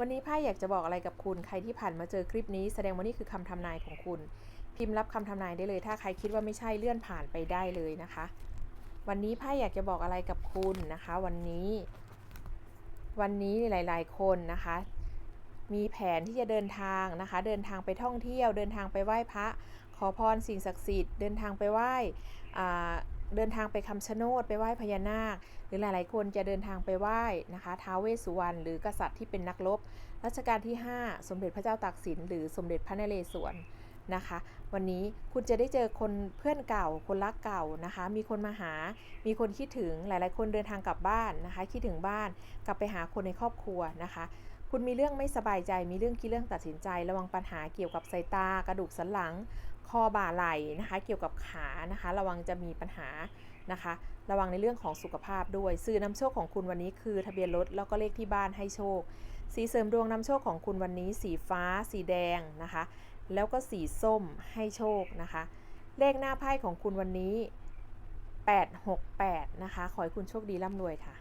วันนี้ไพ่อยากจะบอกอะไรกับคุณใครที่ผ่านมาเจอคลิปนี้แสดงว่านี่คือคำทำนายของคุณ พิมพ์รับคำทำนายได้เลย ถ้าใครคิดว่าไม่ใช่เลื่อนผ่านไปได้เลยนะคะ วันนี้ไพ่อยากจะบอกอะไรกับคุณนะคะ วันนี้ วันนี้หลาย ๆ คนนะคะ มีแผนที่จะเดินทางนะคะ เดินทางไปท่องเที่ยว เดินทางไปไหว้พระ ขอพรสิ่งศักดิ์สิทธิ์ เดินทางไปไหว้อ่า เดินทางไปคำชะโนดไปไหว้พญานาค หรือหลายๆ คนจะเดินทางไปไหว้นะคะท้าวเวสสุวรรณหรือกษัตริย์ที่เป็นนักรบรัชกาลที่ 5 สมเด็จพระเจ้าตากสิน หรือสมเด็จพระนเรศวรนะคะ วันนี้คุณจะได้เจอคนเพื่อนเก่า คนรักเก่านะคะ มีคนมาหา มีคนคิดถึงหลายๆ คนเดินทางกลับบ้านนะคะ คิดถึงบ้านกลับไปหาคนในครอบครัวนะคะ คุณมีเรื่องไม่สบายใจ มีเรื่องคิดเรื่องตัดสินใจ ระวังปัญหาเกี่ยวกับสายตา กระดูกสันหลัง คอบ่าไหล่นะคะ เกี่ยวกับขานะคะ ระวังจะมีปัญหานะคะ ระวังในเรื่องของสุขภาพด้วยสื่อนำโชคของคุณวันนี้คือทะเบียนรถแล้วก็เลขที่บ้านให้โชค สีเสริมดวงนำโชคของคุณวันนี้ สีฟ้า สีแดงนะคะ แล้วก็สีส้มให้โชคนะคะ เลขหน้าไพ่ของคุณวันนี้ 868 นะคะ ขอให้คุณโชคดีร่ำรวยค่ะ